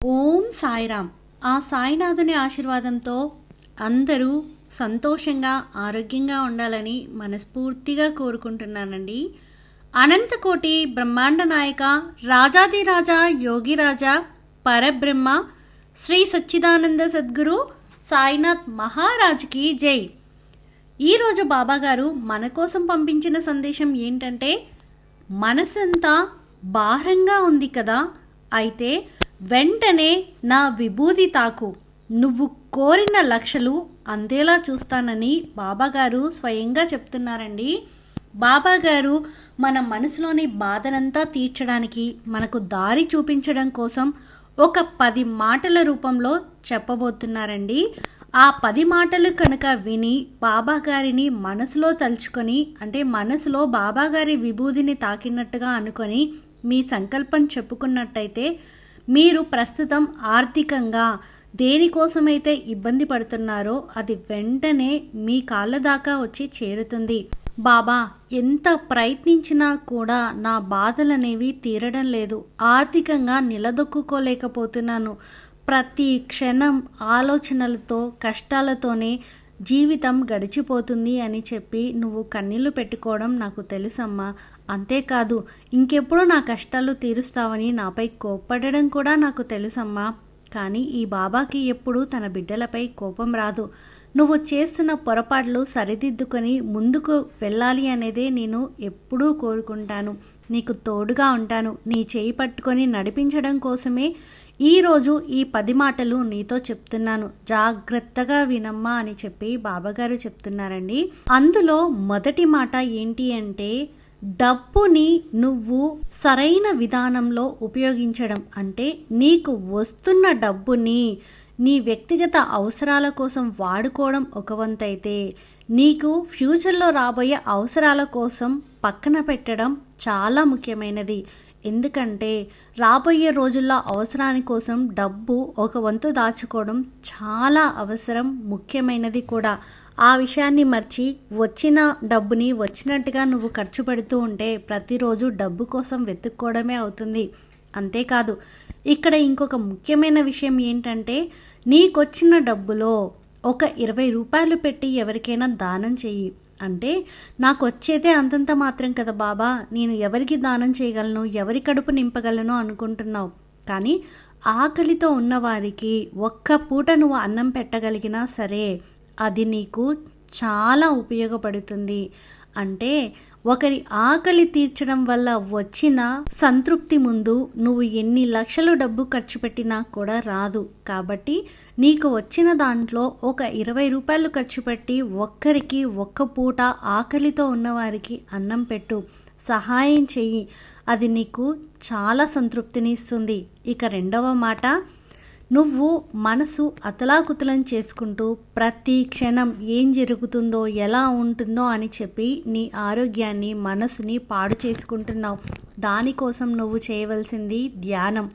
ఓం సాయిరామ్. ఆ సాయినాథుని ఆశీర్వాదంతో అందరూ సంతోషంగా ఆరోగ్యంగా ఉండాలని మనస్ఫూర్తిగా కోరుకుంటున్నానండి. అనంతకోటి బ్రహ్మాండ నాయక రాజాదిరాజా యోగిరాజా పరబ్రహ్మ శ్రీ సచ్చిదానంద సద్గురు సాయినాథ్ మహారాజ్కి జై. ఈరోజు బాబాగారు మన కోసం పంపించిన సందేశం ఏంటంటే మనసంతా భారంగా ఉంది కదా అయితే వెంటనే నా విభూది తాకు. నువ్వు కోరిన లక్షలు అందేలా చూస్తానని బాబాగారు స్వయంగా చెప్తున్నారండి. బాబాగారు మన మనసులోని బాధనంతా తీర్చడానికి మనకు దారి చూపించడం కోసం ఒక పది మాటల రూపంలో చెప్పబోతున్నారండి. ఆ పది మాటలు కనుక విని బాబాగారిని మనసులో తలుచుకొని అంటే మనసులో బాబాగారి విభూదిని తాకినట్టుగా అనుకొని మీ సంకల్పం చెప్పుకున్నట్టయితే మీరు ప్రస్తుతం ఆర్థికంగా దేనికోసమైతే ఇబ్బంది పడుతున్నారో అది వెంటనే మీ కాళ్ళ దాకా వచ్చి చేరుతుంది. బాబా ఎంత ప్రయత్నించినా కూడా నా బాధలనేవి తీరడం లేదు. ఆర్థికంగా నిలదొక్కుకోలేకపోతున్నాను. ప్రతి క్షణం ఆలోచనలతో కష్టాలతోనే జీవితం గడిచిపోతుంది అని చెప్పి నువ్వు కన్నీళ్ళు పెట్టుకోవడం నాకు తెలుసమ్మా. అంతేకాదు ఇంకెప్పుడు నా కష్టాలు తీరుస్తావని నాపై కోప్పడడం కూడా నాకు తెలుసమ్మా. కానీ ఈ బాబాకి ఎప్పుడు తన బిడ్డలపై కోపం రాదు. నువ్వు చేస్తున్న పొరపాట్లు సరిదిద్దుకొని ముందుకు వెళ్ళాలి అనేదే నేను ఎప్పుడూ కోరుకుంటాను. నీకు తోడుగా ఉంటాను. నీ చేయి పట్టుకొని నడిపించడం కోసమే ఈరోజు ఈ పది మాటలు నీతో చెప్తున్నాను. జాగ్రత్తగా వినమ్మా అని చెప్పి బాబాగారు చెప్తున్నారండి. అందులో మొదటి మాట ఏంటి అంటే డబ్బుని నువ్వు సరైన విధానంలో ఉపయోగించడం అంటే నీకు వస్తున్న డబ్బుని నీ వ్యక్తిగత అవసరాల కోసం వాడుకోవడం ఒక వంతైతే నీకు ఫ్యూచర్లో రాబోయే అవసరాల కోసం పక్కన పెట్టడం చాలా ముఖ్యమైనది. ఎందుకంటే రాబోయే రోజుల్లో అవసరాని కోసం డబ్బు ఒక వంతు దాచుకోవడం చాలా అవసరం ముఖ్యమైనది కూడా. ఆ విషయాన్ని మర్చి వచ్చిన డబ్బుని వచ్చినట్టుగా నువ్వు ఖర్చు పెడుతూ ఉంటే ప్రతిరోజు డబ్బు కోసం వెతుక్కోవడమే అవుతుంది. అంతేకాదు ఇక్కడ ఇంకొక ముఖ్యమైన విషయం ఏంటంటే నీకొచ్చిన డబ్బులో ఒక ఇరవై రూపాయలు పెట్టి ఎవరికైనా దానం చెయ్యి. అంటే నాకు వచ్చేదే అంతంత మాత్రం కదా బాబా నేను ఎవరికి దానం చేయగలను ఎవరి కడుపు నింపగలను అనుకుంటున్నావు. కానీ ఆకలితో ఉన్నవారికి ఒక్క పూట నువ్వు అన్నం పెట్టగలిగినా సరే అది నీకు చాలా ఉపయోగపడుతుంది. అంటే ఒకరి ఆకలి తీర్చడం వల్ల వచ్చిన సంతృప్తి ముందు నువ్వు ఎన్ని లక్షలు డబ్బు ఖర్చు పెట్టినా కూడా రాదు. కాబట్టి నీకు వచ్చిన దాంట్లో ఒక ఇరవై రూపాయలు ఖర్చు పెట్టి ఒక్కరికి ఒక్క పూట ఆకలితో ఉన్నవారికి అన్నం పెట్టు. సహాయం చెయ్యి. అది నీకు చాలా సంతృప్తిని ఇస్తుంది ఇక రెండవ మాట నువ్వు మనసు అతలాకుతలం చేసుకుంటూ ప్రతి క్షణం ఏం జరుగుతుందో ఎలా ఉంటుందో అని చెప్పి నీ ఆరోగ్యాన్ని మనసుని పాడు చేసుకుంటున్నావు. దానికోసం నువ్వు చేయవలసింది ధ్యానం.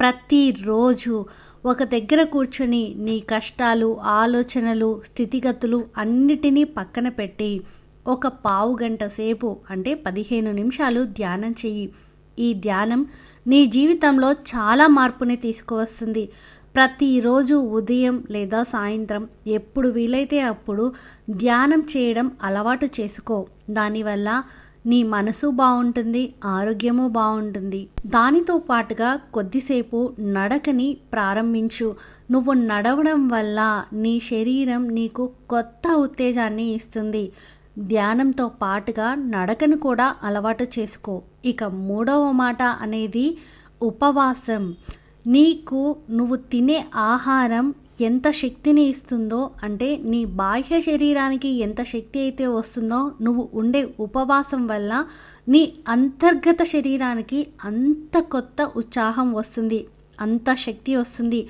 ప్రతిరోజు ఒక దగ్గర కూర్చొని నీ కష్టాలు ఆలోచనలు స్థితిగతులు అన్నిటినీ పక్కన పెట్టి ఒక పావు గంట సేపు అంటే పదిహేను నిమిషాలు ధ్యానం చెయ్యి. ఈ ధ్యానం నీ జీవితంలో చాలా మార్పుని తీసుకువస్తుంది. ప్రతిరోజు ఉదయం లేదా సాయంత్రం ఎప్పుడు వీలైతే అప్పుడు ధ్యానం చేయడం అలవాటు చేసుకో. దానివల్ల నీ మనసు బాగుంటుంది ఆరోగ్యము బాగుంటుంది. దానితో పాటుగా కొద్దిసేపు నడకని ప్రారంభించు. నువ్వు నడవడం వల్ల నీ శరీరం నీకు కొత్త ఉత్తేజాన్ని ఇస్తుంది. ధ్యానంతో పాటుగా నడకను కూడా అలవాటు చేసుకో. ఇక మూడవ మాట అనేది ఉపవాసం. నీకు నువ్వు తినే ఆహారం ఎంత శక్తిని ఇస్తుందో అంటే నీ బాహ్య శరీరానికి ఎంత శక్తి అయితే వస్తుందో నువ్వు ఉండే ఉపవాసం వల్ల నీ అంతర్గత శరీరానికి అంత కొత్త ఉత్సాహం వస్తుంది అంత శక్తి వస్తుంది.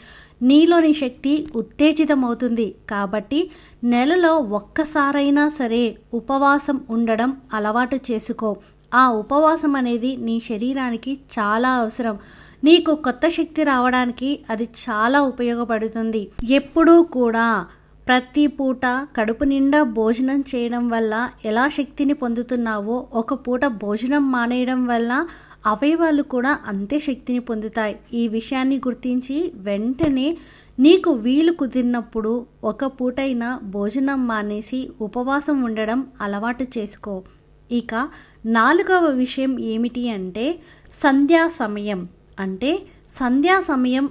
నీలోని శక్తి ఉత్తేజితమవుతుంది. కాబట్టి నెలలో ఒక్కసారైనా సరే ఉపవాసం ఉండడం అలవాటు చేసుకో. ఆ ఉపవాసం అనేది నీ శరీరానికి చాలా అవసరం. నీకు కొత్త శక్తి రావడానికి అది చాలా ఉపయోగపడుతుంది. ఎప్పుడూ కూడా ప్రతి పూట కడుపు నిండా భోజనం చేయడం వల్ల ఎలా శక్తిని పొందుతున్నావో ఒక పూట భోజనం మానేయడం వల్ల అవయవాలు కూడా అంతే శక్తిని పొందుతాయి. ఈ విషయాన్ని గుర్తించి వెంటనే నీకు వీలు కుదిరినప్పుడు ఒక పూటైనా భోజనం మానేసి ఉపవాసం ఉండడం అలవాటు చేసుకో. ఇక నాలుగవ విషయం ఏమిటి అంటే సంధ్యా సమయం. అంటే సంధ్యా సమయం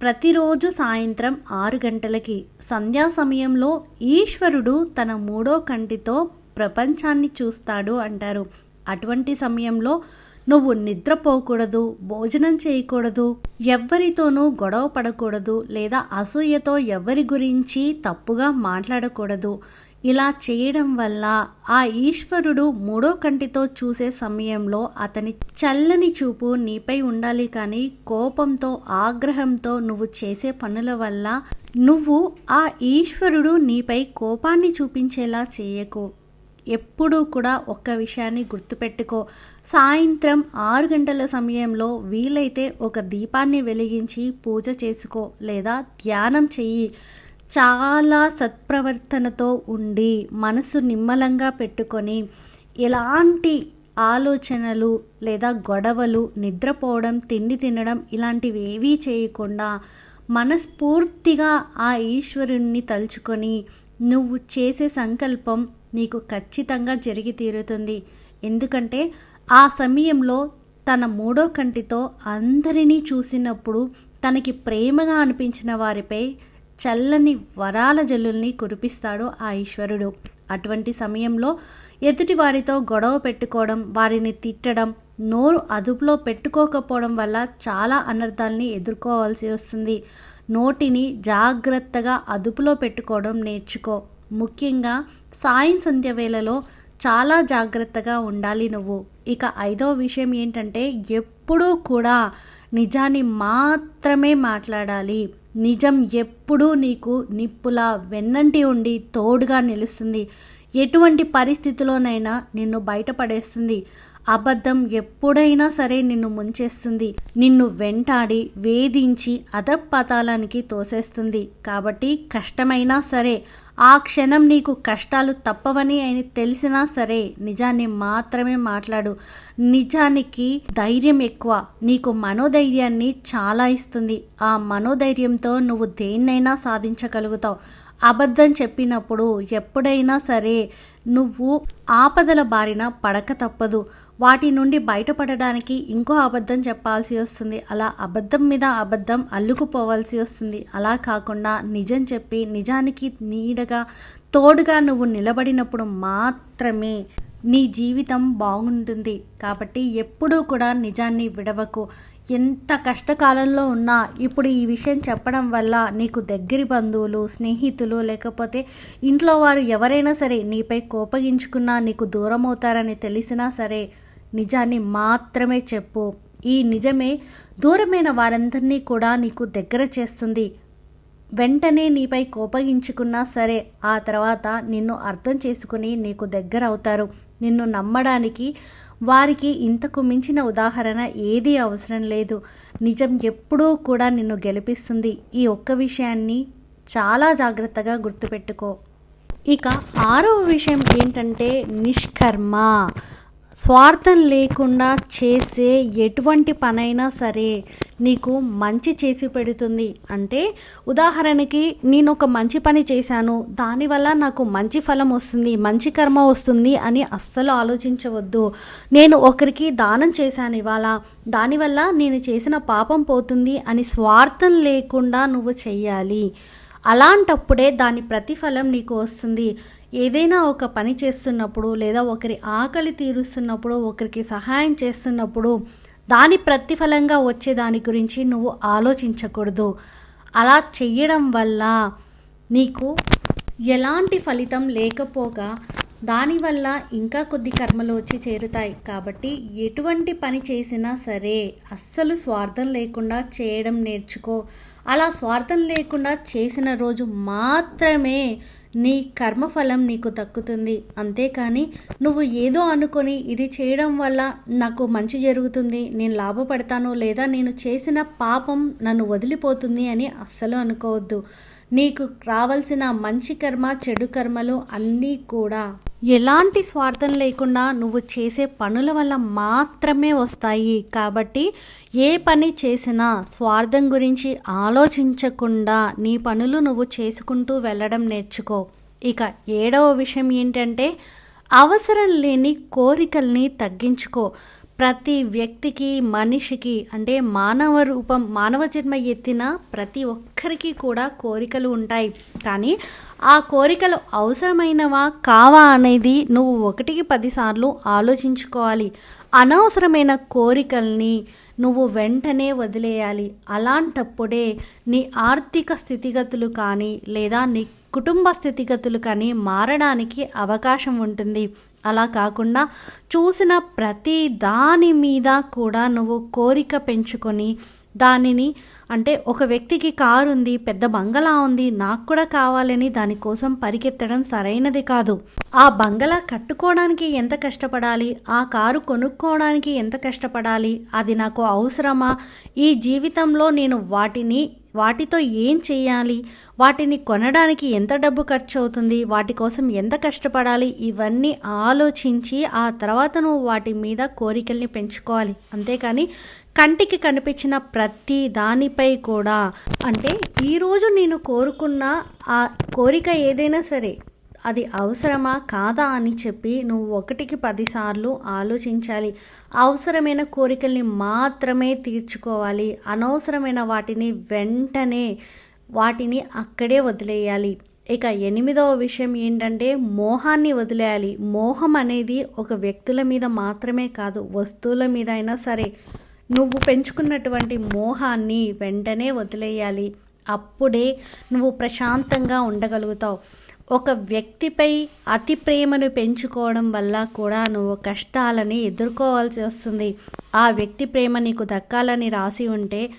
ప్రతిరోజు సాయంత్రం ఆరు గంటలకి సంధ్యా సమయంలో ఈశ్వరుడు తన మూడో కంటితో ప్రపంచాన్ని చూస్తాడు అంటారు. అటువంటి సమయంలో నువ్వు నిద్రపోకూడదు భోజనం చేయకూడదు ఎవ్వరితోనూ గొడవ పడకూడదు లేదా అసూయతో ఎవరి గురించి తప్పుగా మాట్లాడకూడదు. ఇలా చేయడం వల్ల ఆ ఈశ్వరుడు మూడో కంటితో చూసే సమయంలో అతని చల్లని చూపు నీపై ఉండాలి కానీ కోపంతో ఆగ్రహంతో నువ్వు చేసే పనుల వల్ల నువ్వు ఆ ఈశ్వరుడు నీపై కోపాన్ని చూపించేలా చేయకు. ఎప్పుడూ కూడా ఒక్క విషయాన్ని గుర్తుపెట్టుకో. సాయంత్రం ఆరు గంటల సమయంలో వీలైతే ఒక దీపాన్ని వెలిగించి పూజ చేసుకో లేదా ధ్యానం చెయ్యి. చాలా సత్ప్రవర్తనతో ఉండి మనసు నిమ్మలంగా పెట్టుకొని ఎలాంటి ఆలోచనలు లేదా గొడవలు నిద్రపోవడం తిండి తినడం ఇలాంటివి ఏవీ చేయకుండా మనస్ఫూర్తిగా ఆ ఈశ్వరుణ్ణి తలుచుకొని నువ్వు చేసే సంకల్పం నీకు ఖచ్చితంగా జరిగి తీరుతుంది. ఎందుకంటే ఆ సమయంలో తన మూడో కంటితో అందరినీ చూసినప్పుడు తనకి ప్రేమగా అనిపించిన వారిపై చల్లని వరాల జల్లుల్ని కురిపిస్తాడు ఆ ఈశ్వరుడు. అటువంటి సమయంలో ఎదుటి వారితో గొడవ పెట్టుకోవడం వారిని తిట్టడం నోరు అదుపులో పెట్టుకోకపోవడం వల్ల చాలా అనర్థాల్ని ఎదుర్కోవాల్సి వస్తుంది. నోటిని జాగ్రత్తగా అదుపులో పెట్టుకోవడం నేర్చుకో. ముఖ్యంగా సాయం సంధ్య వేళలో చాలా జాగ్రత్తగా ఉండాలి నువ్వు. ఇక ఐదో విషయం ఏంటంటే ఎప్పుడూ కూడా నిజాన్ని మాత్రమే మాట్లాడాలి. నిజం ఎప్పుడూ నీకు నిప్పులా వెన్నంటి ఉండి తోడుగా నిలుస్తుంది. ఎటువంటి పరిస్థితిలోనైనా నిన్ను బయటపడేస్తుంది. అబద్ధం ఎప్పుడైనా సరే నిన్ను ముంచేస్తుంది. నిన్ను వెంటాడి వేధించి అధపతాలానికి తోసేస్తుంది. కాబట్టి కష్టమైనా సరే ఆ క్షణం నీకు కష్టాలు తప్పవని అని తెలిసినా సరే నిజాన్ని మాత్రమే మాట్లాడు. నిజానికి ధైర్యం ఎక్కువ. నీకు మనోధైర్యాన్ని చాలా ఇస్తుంది. ఆ మనోధైర్యంతో నువ్వు దేన్నైనా సాధించగలుగుతావు. అబద్ధం చెప్పినప్పుడు ఎప్పుడైనా సరే నువ్వు ఆపదల బారిన పడక తప్పదు. వాటి నుండి బయటపడడానికి ఇంకో అబద్ధం చెప్పాల్సి వస్తుంది. అలా అబద్ధం మీద అబద్ధం అల్లుకుపోవాల్సి వస్తుంది. అలా కాకుండా నిజం చెప్పి నిజానికి నీడగా తోడుగా నువ్వు నిలబడినప్పుడు మాత్రమే నీ జీవితం బాగుంటుంది. కాబట్టి ఎప్పుడూ కూడా నిజాన్ని విడవకు. ఎంత కష్టకాలంలో ఉన్నా ఇప్పుడు ఈ విషయం చెప్పడం వల్ల నీకు దగ్గరి బంధువులు స్నేహితులు లేకపోతే ఇంట్లో వారు ఎవరైనా సరే నీపై కోపగించుకున్నా నీకు దూరం అవుతారని తెలిసినా సరే నిజాన్ని మాత్రమే చెప్పు. ఈ నిజమే దూరమైన వారందరినీ కూడా నీకు దగ్గర చేస్తుంది. వెంటనే నీపై కోపగించుకున్నా సరే ఆ తర్వాత నిన్ను అర్థం చేసుకుని నీకు దగ్గర అవుతారు నిన్ను నమ్మడానికి వారికి ఇంతకు మించిన ఉదాహరణ ఏదీ అవసరం లేదు. నిజం ఎప్పుడూ కూడా నిన్ను గెలిపిస్తుంది. ఈ ఒక్క విషయాన్ని చాలా జాగ్రత్తగా గుర్తుపెట్టుకో. ఇక ఆరవ విషయం ఏంటంటే నిష్కర్మ. స్వార్థం లేకుండా చేసే ఎటువంటి పనైనా సరే నీకు మంచి చేసి పెడుతుంది. అంటే ఉదాహరణకి నేను ఒక మంచి పని చేశాను దానివల్ల నాకు మంచి ఫలం వస్తుంది మంచి కర్మ వస్తుంది అని అస్సలు ఆలోచించవద్దు. నేను ఒకరికి దానం చేశాను ఇవాళ దానివల్ల నేను చేసిన పాపం పోతుంది అని స్వార్థం లేకుండా నువ్వు చెయ్యాలి. అలాంటప్పుడే దాని ప్రతిఫలం నీకు వస్తుంది. ఏదైనా ఒక పని చేస్తున్నప్పుడు లేదా ఒకరి ఆకలి తీరుస్తున్నప్పుడు ఒకరికి సహాయం చేస్తున్నప్పుడు దాని ప్రతిఫలంగా వచ్చే దాని గురించి నువ్వు ఆలోచించకూడదు. అలా చెయ్యడం వల్ల నీకు ఎలాంటి ఫలితం లేకపోగా దానివల్ల ఇంకా కొద్ది కర్మలు వచ్చి చేరుతాయి. కాబట్టి ఎటువంటి పని చేసినా సరే అస్సలు స్వార్థం లేకుండా చేయడం నేర్చుకో. అలా స్వార్థం లేకుండా చేసిన రోజు మాత్రమే నీ కర్మఫలం నీకు దక్కుతుంది. అంతేకాని నువ్వు ఏదో అనుకొని ఇది చేయడం వల్ల నాకు మంచి జరుగుతుంది. నేను లాభపడతాను లేదా నేను చేసిన పాపం నన్ను వదిలిపోతుంది అని అస్సలు అనుకోవద్దు. నీకు రావాల్సిన మంచి కర్మ చెడు కర్మలు అన్నీ కూడా. ఎలాంటి స్వార్థం లేకుండా నువ్వు చేసే పనుల వల్ల మాత్రమే వస్తాయి. కాబట్టి ఏ పని చేసినా స్వార్థం గురించి ఆలోచించకుండా నీ పనులు నువ్వు చేసుకుంటూ వెళ్ళడం నేర్చుకో. ఇక ఏడవ విషయం ఏంటంటే అవసరం లేని కోరికల్ని తగ్గించుకో. ప్రతి వ్యక్తికి మనిషికి అంటే మానవ రూపం మానవ జన్మ ఎత్తిన ప్రతి ఒక్కరికి కూడా కోరికలు ఉంటాయి. కానీ ఆ కోరికలు అవసరమైనవా కావా అనేది నువ్వు ఒకటికి పదిసార్లు ఆలోచించుకోవాలి. అనవసరమైన కోరికల్ని నువ్వు వెంటనే వదిలేయాలి. అలాంటప్పుడే నీ ఆర్థిక స్థితిగతులు కానీ లేదా నీ కుటుంబ స్థితిగతులు కానీ మారడానికి అవకాశం ఉంటుంది. అలా కాకుండా చూసిన ప్రతి దాని మీద కూడా నువ్వు కోరిక పెంచుకొని దానిని అంటే ఒక వ్యక్తికి కారు ఉంది పెద్ద బంగళా ఉంది నాకు కూడా కావాలని దానికోసం పరిగెత్తడం సరైనది కాదు. ఆ బంగళా కట్టుకోవడానికి ఎంత కష్టపడాలి? ఆ కారు కొనుక్కోవడానికి ఎంత కష్టపడాలి? అది నాకు అవసరమా? ఈ జీవితంలో నేను వాటిని వాటితో ఏం చేయాలి? వాటిని కొనడానికి ఎంత డబ్బు ఖర్చు అవుతుంది వాటి కోసం ఎంత కష్టపడాలి? ఇవన్నీ ఆలోచించి ఆ తర్వాత నువ్వు వాటి మీద కోరికల్ని పెంచుకోవాలి. అంతేకాని కంటికి కనిపించిన ప్రతి దానిపై కూడా. అంటే ఈరోజు నేను కోరుకున్న ఆ కోరిక ఏదైనా సరే అది అవసరమా? కాదా అని చెప్పి నువ్వు ఒకటికి పదిసార్లు ఆలోచించాలి. అవసరమైన కోరికల్ని మాత్రమే తీర్చుకోవాలి. అనవసరమైన వాటిని వెంటనే వాటిని అక్కడే వదిలేయాలి. ఇక ఎనిమిదవ విషయం ఏంటంటే మోహాన్ని వదిలేయాలి. మోహం అనేది ఒక వ్యక్తుల మీద మాత్రమే కాదు వస్తువుల మీద అయినా సరే. నువ్వు పెంచుకున్నటువంటి మోహాన్ని వెంటనే వదిలేయాలి. అప్పుడే నువ్వు ప్రశాంతంగా ఉండగలుగుతావు. ఒక వ్యక్తిపై అతి ప్రేమను పెంచుకోవడం వల్ల కూడా నువ్వు కష్టాలని ఎదుర్కోవాల్సి వస్తుంది. ఆ వ్యక్తి ప్రేమ నీకు దక్కాలని రాసి ఉంటే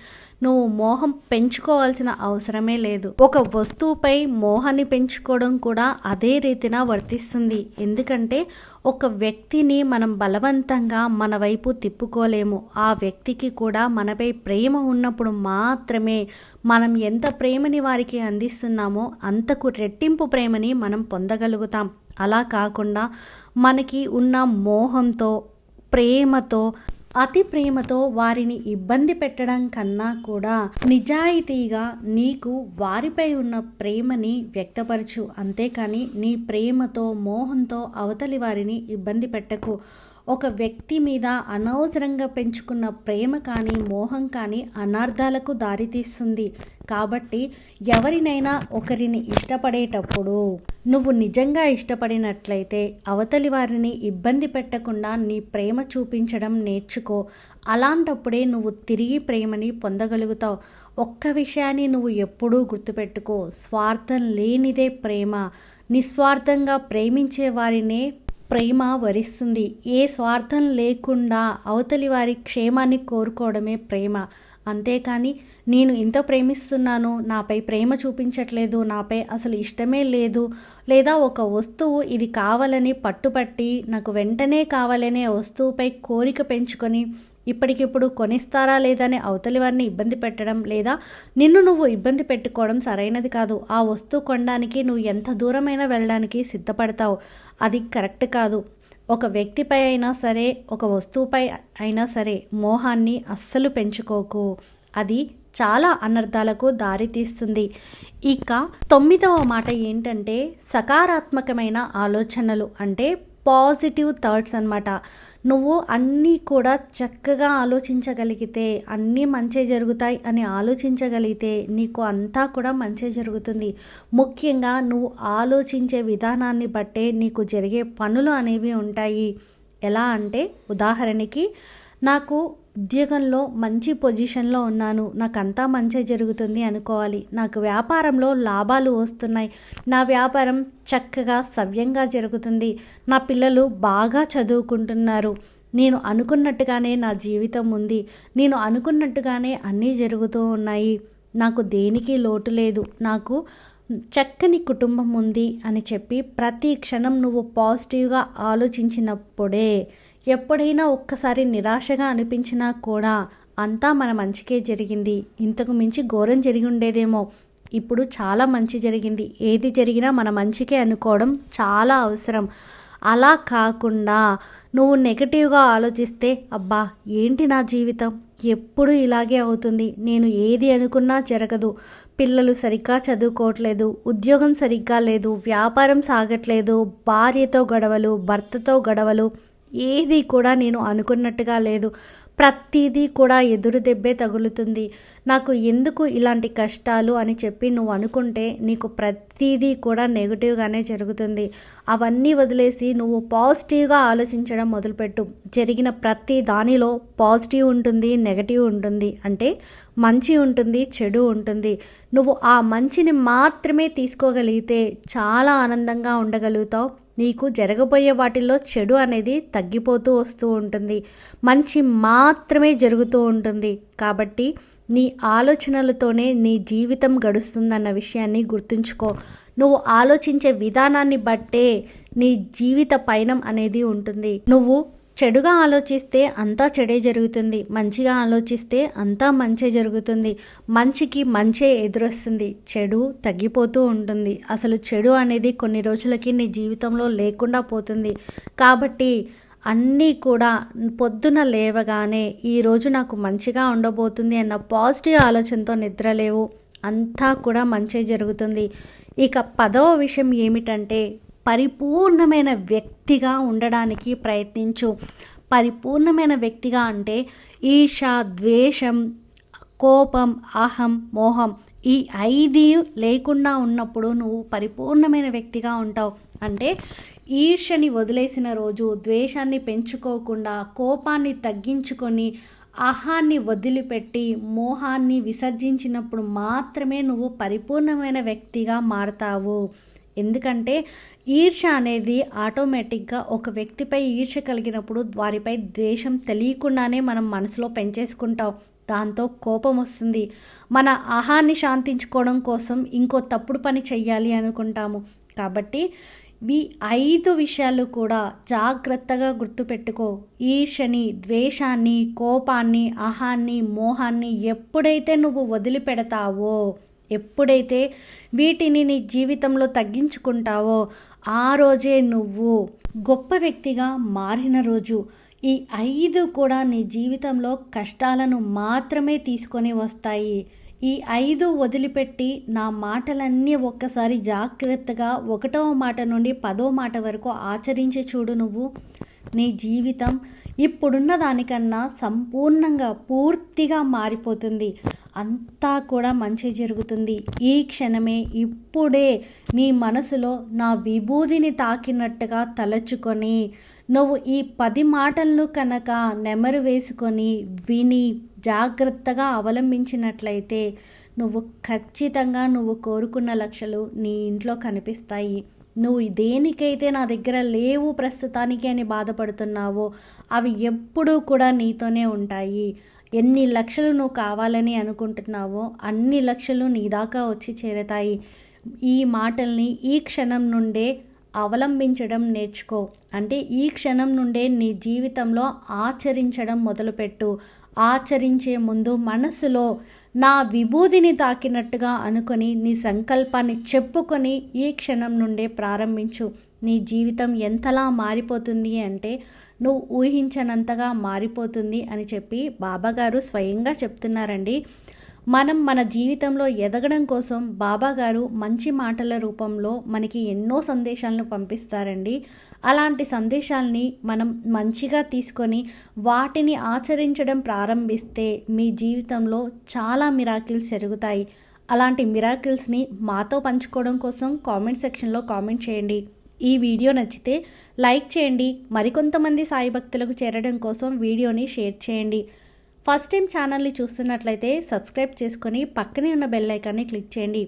నువ్వు మోహం పెంచుకోవాల్సిన అవసరమే లేదు. ఒక వస్తువుపై మోహాన్ని పెంచుకోవడం కూడా అదే రీతిన వర్తిస్తుంది. ఎందుకంటే ఒక వ్యక్తిని మనం బలవంతంగా మన వైపు తిప్పుకోలేము. ఆ వ్యక్తికి కూడా మనపై ప్రేమ ఉన్నప్పుడు మాత్రమే మనం ఎంత ప్రేమని వారికి అందిస్తున్నామో అంతకు రెట్టింపు ప్రేమని మనం పొందగలుగుతాం. అలా కాకుండా మనకి ఉన్న మోహంతో ప్రేమతో అతి ప్రేమతో వారిని ఇబ్బంది పెట్టడం కన్నా కూడా నిజాయితీగా నీకు వారిపై ఉన్న ప్రేమని వ్యక్తపరచు. అంతేకాని నీ ప్రేమతో మోహంతో అవతలి వారిని ఇబ్బంది పెట్టకు. ఒక వ్యక్తి మీద అనవసరంగా పెంచుకున్న ప్రేమ కానీ మోహం కానీ అనార్థాలకు దారితీస్తుంది. కాబట్టి ఎవరినైనా ఒకరిని ఇష్టపడేటప్పుడు నువ్వు నిజంగా ఇష్టపడినట్లయితే అవతలి వారిని ఇబ్బంది పెట్టకుండా నీ ప్రేమ చూపించడం నేర్చుకో. అలాంటప్పుడే నువ్వు తిరిగి ప్రేమని పొందగలుగుతావు. ఒక్క విషయాన్ని నువ్వు ఎప్పుడూ గుర్తుపెట్టుకో. స్వార్థం లేనిదే ప్రేమ. నిస్వార్థంగా ప్రేమించే వారినే ప్రేమ వరిస్తుంది. ఏ స్వార్థం లేకుండా అవతలి వారి క్షేమాన్ని కోరుకోవడమే ప్రేమ. అంతేకాని నేను ఇంత ప్రేమిస్తున్నాను నాపై ప్రేమ చూపించట్లేదు నాపై అసలు ఇష్టమే లేదు. లేదా ఒక వస్తువు ఇది కావాలని పట్టుపట్టి నాకు వెంటనే కావాలనే వస్తువుపై కోరిక పెంచుకొని ఇప్పటికిప్పుడు కొనిస్తారా లేదని అవతలి వారిని ఇబ్బంది పెట్టడం లేదా నిన్ను నువ్వు ఇబ్బంది పెట్టుకోవడం సరైనది కాదు. ఆ వస్తువు కొనడానికి నువ్వు ఎంత దూరమైనా వెళ్ళడానికి సిద్ధపడతావు. అది కరెక్ట్ కాదు. ఒక వ్యక్తిపై అయినా సరే ఒక వస్తువుపై అయినా సరే మోహాన్ని అస్సలు పెంచుకోకు. అది చాలా అనర్థాలకు దారితీస్తుంది ఇక తొమ్మిదవ మాట ఏంటంటే సకారాత్మకమైన ఆలోచనలు అంటే పాజిటివ్ థాట్స్ అనమాట నువ్వు అన్నీ కూడా చక్కగా ఆలోచించగలిగితే అన్నీ మంచి జరుగుతాయి అని ఆలోచించగలిగితే నీకు అంతా కూడా మంచి జరుగుతుంది. ముఖ్యంగా నువ్వు ఆలోచించే విధానాన్ని బట్టే నీకు జరిగే పనులు అనేవి ఉంటాయి. ఎలా అంటే ఉదాహరణకి నాకు ఉద్యోగంలో మంచి పొజిషన్లో ఉన్నాను. నాకు అంతా మంచి జరుగుతుంది అనుకోవాలి. నాకు వ్యాపారంలో లాభాలు వస్తున్నాయి. నా వ్యాపారం చక్కగా సవ్యంగా జరుగుతుంది. నా పిల్లలు బాగా చదువుకుంటున్నారు. నేను అనుకున్నట్టుగానే నా జీవితం ఉంది. నేను అనుకున్నట్టుగానే అన్నీ జరుగుతూ ఉన్నాయి. నాకు దేనికి లోటు లేదు. నాకు చక్కని కుటుంబం ఉంది అని చెప్పి ప్రతి క్షణం నువ్వు పాజిటివ్గా ఆలోచించినప్పుడే ఎప్పుడైనా ఒక్కసారి నిరాశగా అనిపించినా కూడా అంతా మన మంచికే జరిగింది. ఇంతకు మించి ఘోరం జరిగి ఉండేదేమో. ఇప్పుడు చాలా మంచి జరిగింది. ఏది జరిగినా మన మంచికే అనుకోవడం చాలా అవసరం. అలా కాకుండా నువ్వు నెగటివ్గా ఆలోచిస్తే అబ్బా ఏంటి నా జీవితం? ఎప్పుడు ఇలాగే అవుతుంది. నేను ఏది అనుకున్నా జరగదు. పిల్లలు సరిగ్గా చదువుకోవట్లేదు. ఉద్యోగం సరిగ్గా లేదు. వ్యాపారం సాగట్లేదు. భార్యతో గొడవలు భర్తతో గొడవలు ఏది కూడా నేను అనుకున్నట్టుగా లేదు. ప్రతిదీ కూడా ఎదురు దెబ్బే తగులుతుంది. నాకు ఎందుకు ఇలాంటి కష్టాలు అని చెప్పి నువ్వు అనుకుంటే నీకు ప్రతిదీ కూడా నెగిటివ్గానే జరుగుతుంది. అవన్నీ వదిలేసి నువ్వు పాజిటివ్గా ఆలోచించడం మొదలుపెట్టు. జరిగిన ప్రతి దానిలో పాజిటివ్ ఉంటుంది నెగటివ్ ఉంటుంది. అంటే మంచి ఉంటుంది చెడు ఉంటుంది. నువ్వు ఆ మంచిని మాత్రమే తీసుకోగలిగితే చాలా ఆనందంగా ఉండగలుగుతావు. నీకు జరగబోయే వాటిల్లో చెడు అనేది తగ్గిపోతూ వస్తూ ఉంటుంది. మంచి మాత్రమే జరుగుతూ ఉంటుంది. కాబట్టి నీ ఆలోచనలతోనే నీ జీవితం గడుస్తుందన్న విషయాన్ని గుర్తుంచుకో. నువ్వు ఆలోచించే విధానాన్ని బట్టే నీ జీవిత పయనం అనేది ఉంటుంది. నువ్వు చెడుగా ఆలోచిస్తే అంతా చెడే జరుగుతుంది. మంచిగా ఆలోచిస్తే అంతా మంచే జరుగుతుంది. మంచికి మంచే ఎదురొస్తుంది. చెడు తగ్గిపోతూ ఉంటుంది. అసలు చెడు అనేది కొన్ని రోజులకి నీ జీవితంలో లేకుండా పోతుంది. కాబట్టి అన్నీ కూడా పొద్దున లేవగానే ఈరోజు నాకు మంచిగా ఉండబోతుంది అన్న పాజిటివ్ ఆలోచనతో నిద్రలేవు. అంతా కూడా మంచి జరుగుతుంది. ఇక పదవ విషయం ఏమిటంటే పరిపూర్ణమైన వ్యక్తిగా ఉండడానికి ప్రయత్నించు. పరిపూర్ణమైన వ్యక్తిగా అంటే ఈష ద్వేషం కోపం అహం మోహం ఈ ఐదు లేకుండా ఉన్నప్పుడు నువ్వు పరిపూర్ణమైన వ్యక్తిగా ఉంటావు. అంటే ఈర్షని వదిలేసిన రోజు ద్వేషాన్ని పెంచుకోకుండా కోపాన్ని తగ్గించుకొని అహాన్ని వదిలిపెట్టి మోహాన్ని విసర్జించినప్పుడు మాత్రమే నువ్వు పరిపూర్ణమైన వ్యక్తిగా మారతావు. ఎందుకంటే ఈర్ష అనేది ఆటోమేటిక్గా ఒక వ్యక్తిపై ఈర్ష కలిగినప్పుడు వారిపై ద్వేషం తెలియకుండానే మనం మనసులో పెంచేసుకుంటాం. దాంతో కోపం వస్తుంది. మన ఆహాన్ని శాంతించుకోవడం కోసం ఇంకో తప్పుడు పని చెయ్యాలి అనుకుంటాము. కాబట్టి ఈ ఐదు విషయాలు కూడా జాగ్రత్తగా గుర్తుపెట్టుకో. ఈర్షని ద్వేషాన్ని కోపాన్ని అహాన్ని మోహాన్ని ఎప్పుడైతే నువ్వు వదిలిపెడతావో ఎప్పుడైతే వీటిని నీ జీవితంలో తగ్గించుకుంటావో ఆ రోజే నువ్వు గొప్ప వ్యక్తిగా మారిన రోజు. ఈ ఐదు కూడా నీ జీవితంలో కష్టాలను మాత్రమే తీసుకొని వస్తాయి. ఈ ఐదు వదిలిపెట్టి నా మాటలన్నీ ఒక్కసారి జాగ్రత్తగా ఒకటవ మాట నుండి పదో మాట వరకు ఆచరించి చూడు నువ్వు. నీ జీవితం ఇప్పుడున్న దానికన్నా సంపూర్ణంగా పూర్తిగా మారిపోతుంది. అంతా కూడా మంచి జరుగుతుంది. ఈ క్షణమే ఇప్పుడే నీ మనసులో నా విభూదిని తాకినట్టుగా తలచుకొని నువ్వు ఈ పది మాటలను కనుక నెమరు వేసుకొని విని జాగ్రత్తగా అవలంబించినట్లయితే నువ్వు ఖచ్చితంగా నువ్వు కోరుకున్న లక్షలు నీ ఇంట్లో కనిపిస్తాయి. నువ్వు దేనికైతే నా దగ్గర లేవు ప్రస్తుతానికి అని బాధపడుతున్నావో అవి ఎప్పుడూ కూడా నీతోనే ఉంటాయి. ఎన్ని లక్షలు నువ్వు కావాలని అనుకుంటున్నావో అన్ని లక్షలు నీ దాకా వచ్చి చేరతాయి. ఈ మాటల్ని ఈ క్షణం నుండే అవలంబించడం నేర్చుకో. అంటే ఈ క్షణం నుండే నీ జీవితంలో ఆచరించడం మొదలుపెట్టు. ఆచరించే ముందు మనసులో నా విభూదిని తాకినట్టుగా అనుకొని నీ సంకల్పాన్ని చెప్పుకొని ఈ క్షణం నుండే ప్రారంభించు. నీ జీవితం ఎంతలా మారిపోతుంది అంటే నువ్వు ఊహించనంతగా మారిపోతుంది అని చెప్పి బాబాగారు స్వయంగా చెప్తున్నారండి. మనం మన జీవితంలో ఎదగడం కోసం బాబాగారు మంచి మాటల రూపంలో మనకి ఎన్నో సందేశాలను పంపిస్తారండి. అలాంటి సందేశాలని మనం మంచిగా తీసుకొని వాటిని ఆచరించడం ప్రారంభిస్తే మీ జీవితంలో చాలా మిరాకిల్స్ జరుగుతాయి. అలాంటి మిరాకిల్స్ని మాతో పంచుకోవడం కోసం కామెంట్ సెక్షన్లో కామెంట్ చేయండి. ఈ వీడియో నచ్చితే లైక్ చేయండి. మరికొంతమంది సాయి భక్తులకు చేరడం కోసం వీడియోని షేర్ చేయండి. ఫస్ట్ టైం ఛానల్ని చూస్తున్నట్లయితే సబ్స్క్రైబ్ చేసుకొని పక్కనే ఉన్న బెల్ ఐకాన్ని క్లిక్ చేయండి.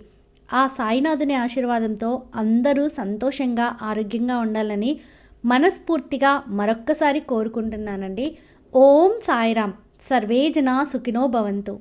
ఆ సాయినాథుని ఆశీర్వాదంతో అందరూ సంతోషంగా ఆరోగ్యంగా ఉండాలని మనస్ఫూర్తిగా మరొక్కసారి కోరుకుంటున్నానండి. ఓం సాయిరామ్. సర్వేజన సుఖినో భవంతు.